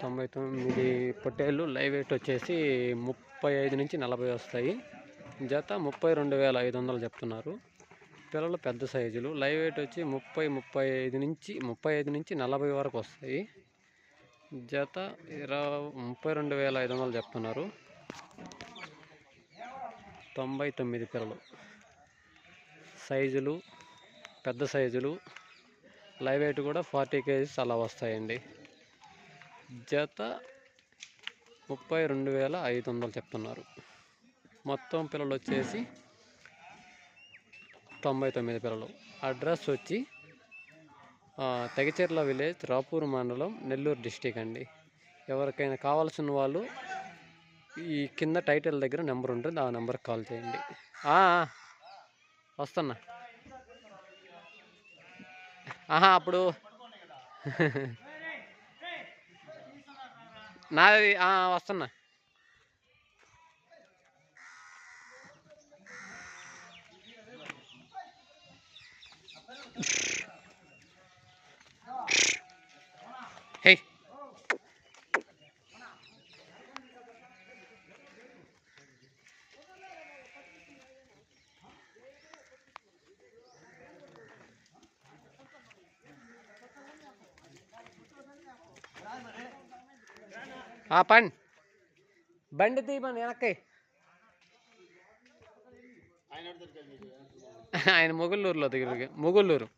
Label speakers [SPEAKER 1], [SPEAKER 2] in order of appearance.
[SPEAKER 1] తొంభై తొమ్మిది పొట్టేళ్ళు లైవ్ వెయిట్ వచ్చేసి ముప్పై ఐదు నుంచి నలభై వస్తాయి. జత ముప్పై రెండు వేల ఐదు వందలు చెప్తున్నారు. పిల్లలు పెద్ద సైజులు. లైవ్ వెయిట్ వచ్చి ముప్పై ముప్పై ఐదు నుంచి ముప్పై ఐదు నుంచి నలభై వరకు వస్తాయి. జత ఇరవై ముప్పై రెండు వేల ఐదు వందలు చెప్తున్నారు. తొంభై తొమ్మిది పిల్లలు. సైజులు పెద్ద సైజులు. లైవ్ వెయిట్ కూడా ఫార్టీ కేజీస్ అలా వస్తాయండి. జత ముప్పై రెండు వేల ఐదు వందలు చెప్తున్నారు. మొత్తం పిల్లలు వచ్చేసి తొంభై తొమ్మిది పిల్లలు. అడ్రస్ వచ్చి తెగచెర్ల విలేజ్ రాపూర్ మండలం నెల్లూరు డిస్టిక్ అండి. ఎవరికైనా కావాల్సిన వాళ్ళు ఈ కింద టైటిల్ దగ్గర నెంబర్ ఉంటుంది ఆ నెంబర్కి కాల్ చేయండి. వస్తున్నా. ఆహా అప్పుడు నాది ఆ, వస్తున్నా. హే. ఆ పండి. బండి తీయమని వెనక్కి. ఆయన మొగుళ్ళూరులో దగ్గర మొగుళ్ళూరు.